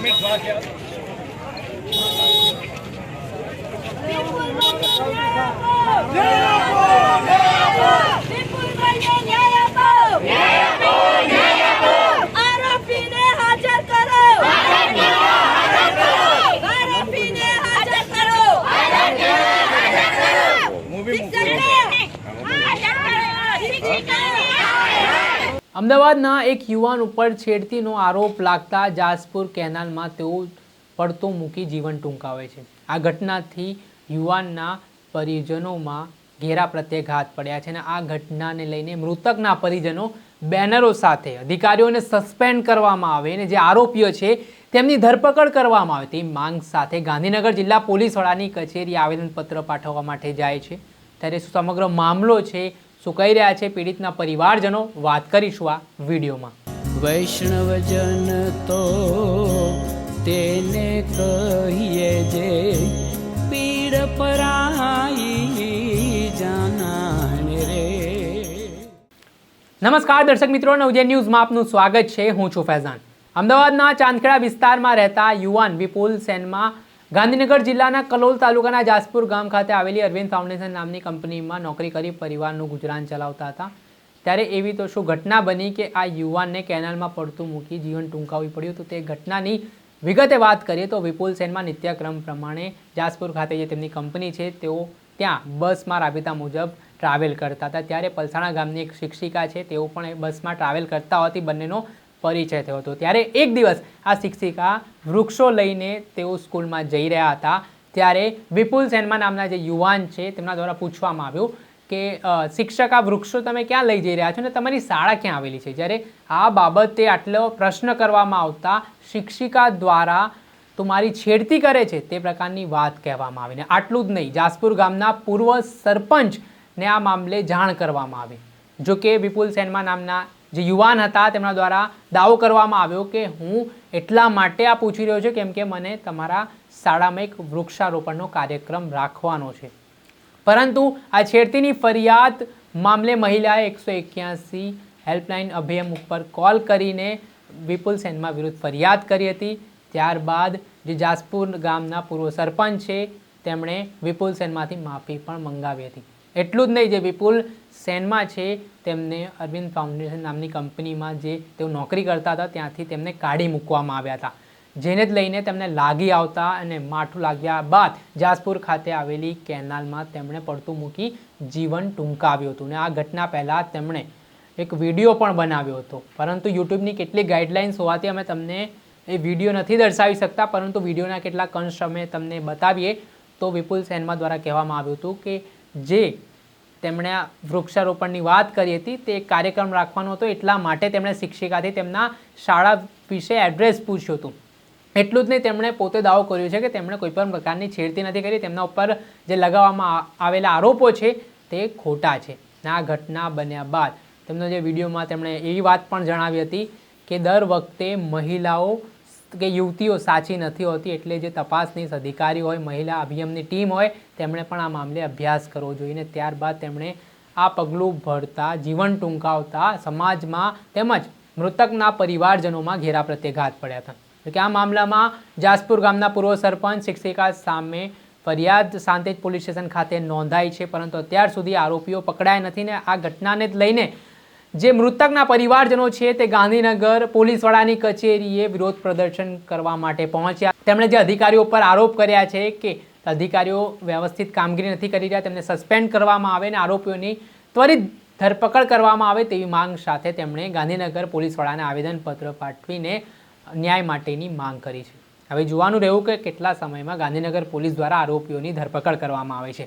neem het waar, ja. Ja! અમદાવાદના એક યુવાન ઉપર છેડતીનો આરોપ લાગતા જાસપુર કેનાલમાં તેઓ પડતો મૂકી જીવન ટૂંકાવે છે. આ ઘટનાથી યુવાનના પરિજનોમાં ઘેરા પ્રત્યાઘાત પડ્યા છે અને આ ઘટનાને લઈને મૃતકના પરિજનો બેનરો સાથે અધિકારીઓને સસ્પેન્ડ કરવામાં આવે અને જે આરોપીઓ છે તેમની ધરપકડ કરવામાં આવે. તેવી માંગ સાથે ગાંધીનગર જિલ્લા પોલીસ વડાની કચેરી આવેદનપત્ર પાઠવવા માટે જાય છે. ત્યારે સમગ્ર મામલો છે શું કહી રહ્યા છે પીડિતના પરિવારજનો? વાત કરીશું આ વિડીયોમાં. વૈષ્ણવજન તો તેને કહીએ જે પીડ પરાઈ જાનાને રે. નમસ્કાર દર્શક મિત્રો નવજે ન્યૂઝમાં આપનું સ્વાગત છે. હું છું ફૈઝાન. અમદાવાદના ચાંદખેડા વિસ્તારમાં રહેતા યુવાન વિપુલ સેનમાં ગાંધીનગર જિલ્લાના કલોલ તાલુકાના જાસપુર ગામ ખાતે આવેલી અરવિંદ ફાઉન્ડેશન નામની કંપનીમાં નોકરી કરી પરિવારનું ગુજરાન ચલાવતા હતા. ત્યારે એવી તો શું ઘટના બની કે આ યુવાનને કેનાલમાં પડતું મૂકી જીવન ટૂંકાવવું પડ્યું તો તે ઘટનાની વિગતે વાત કરીએ તો વિપુલ સેનમાં નિત્યક્રમ પ્રમાણે જાસપુર ખાતે જે તેમની કંપની છે, તેઓ ત્યાં બસમાં રાબેતા મુજબ ટ્રાવેલ કરતા હતા. ત્યારે પલસાણા ગામની એક શિક્ષિકા છે, તેઓ પણ બસમાં ટ્રાવેલ કરતા હોવાથી બંનેનો પરિચય થયો હતો. ત્યારે એક દિવસ આ શિક્ષિકા વૃક્ષો લઈને તેઓ સ્કૂલમાં જઈ રહ્યા હતા. ત્યારે વિપુલ સેનમા નામના જે યુવાન છે તેમના દ્વારા પૂછવામાં આવ્યું કે શિક્ષક, આ વૃક્ષો તમે ક્યાં લઈ જઈ રહ્યા છો ને તમારી શાળા ક્યાં આવેલી છે? જ્યારે આ બાબતે આટલો પ્રશ્ન કરવામાં આવતા શિક્ષિકા દ્વારા તમારી છેડતી કરે છે તે પ્રકારની વાત કહેવામાં આવી ને આટલું જ નહીં. જાસપુર ગામના પૂર્વ સરપંચને આ મામલે જાણ કરવામાં આવી. જો કે વિપુલ સેનમા નામના જે યુવાન હતા તેમના દ્વારા દાવો કરવામાં આવ્યો કે હું એટલા માટે આ પૂછી રહ્યો છું કેમ કે મને તમારા શાળામાં એક વૃક્ષારોપણનો કાર્યક્રમ રાખવાનો છે. પરંતુ આ છેડતીની ફરિયાદ મામલે મહિલાએ એકસો એક્યાસી હેલ્પલાઇન અભિયમ ઉપર કોલ કરીને વિપુલ સેનમાં વિરુદ્ધ ફરિયાદ કરી હતી. ત્યારબાદ જે જાસપુર ગામના પૂર્વ સરપંચ છે, તેમણે વિપુલ સેનમાંથી માફી પણ મંગાવી હતી. એટલું જ નહીં, જે વિપુલ સેનમાં છે, તેમને અરવિંદ ફાઉન્ડેશન નામની કંપનીમાં જે તેઓ નોકરી કરતા હતા, ત્યાંથી તેમને કાઢી મૂકવામાં આવ્યા હતા. જેને જ લઈને તેમને લાગી આવતા અને માઠું લાગ્યા બાદ જાસપુર ખાતે આવેલી કેનાલમાં તેમણે પડતું મૂકી જીવન ટૂંકાવ્યું હતું. અને આ ઘટના પહેલાં તેમણે એક વીડિયો પણ બનાવ્યો હતો. પરંતુ યુટ્યુબની કેટલીક ગાઈડલાઇન્સ હોવાથી અમે તમને એ વીડિયો નથી દર્શાવી શકતા, પરંતુ વિડીયોના કેટલાક અંશ અમે તમને બતાવીએ. તો વિપુલ સેનમા દ્વારા કહેવામાં આવ્યું હતું કે જે તેમણે વૃક્ષારોપણની વાત કરી હતી. તે કાર્યક્રમ રાખવાનો હતો. એટલા માટે તેમણે શિક્ષિકાથી તેમના શાળા વિશે એડ્રેસ પૂછ્યું હતું. એટલું જ નહીં, તેમણે પોતે દાવો કર્યો છે કે તેમણે કોઈ પણ પ્રકારની છેડતી નથી કરી. તેમના ઉપર જે લગાવવામાં આવેલા આરોપો છે તે ખોટા છે. આ ઘટના બન્યા બાદ તેમનો જે વિડીયોમાં તેમણે એવી વાત પણ જણાવી હતી કે દર વખતે મહિલાઓ કે યુવતીઓ સાચી નથી હોતી એટલે જે તપાસનીશ અધિકારી હોય, મહિલા અભિયમની ટીમ હોય, તેમણે પણ આ મામલે અભ્યાસ કરવો જોઈએ ને ત્યારબાદ તેમણે આ પગલું ભરતા, જીવન ટૂંકાવતા, સમાજમાં તેમજ મૃતકના પરિવારજનોમાં ઘેરા પ્રત્યાઘાત પડ્યા હતા. કે આ મામલામાં જાસપુર ગામના પૂર્વ સરપંચ શિક્ષિકા સામે ફરિયાદ સાંતેજ પોલીસ સ્ટેશન ખાતે નોંધાઈ છે, પરંતુ અત્યાર સુધી આરોપીઓ પકડાયા નથી ને આ ઘટનાને જ લઈને જે મૃતકના પરિવારજનો છે તે ગાંધીનગર પોલીસ વડાની કચેરીએ વિરોધ પ્રદર્શન કરવા માટે પહોંચ્યા. તેમણે જે અધિકારીઓ પર આરોપ કર્યા છે કે અધિકારીઓ વ્યવસ્થિત કામગીરી નથી કરી રહ્યા, તેમને સસ્પેન્ડ કરવામાં આવે અને આરોપીઓની ત્વરિત ધરપકડ કરવામાં આવે તેવી માંગ સાથે તેમણે ગાંધીનગર પોલીસ વડાને આવેદનપત્ર પાઠવીને ન્યાય માટેની માંગ કરી છે. હવે જોવાનું રહ્યું કે કેટલા સમયમાં ગાંધીનગર પોલીસ દ્વારા આરોપીઓની ધરપકડ કરવામાં આવે છે.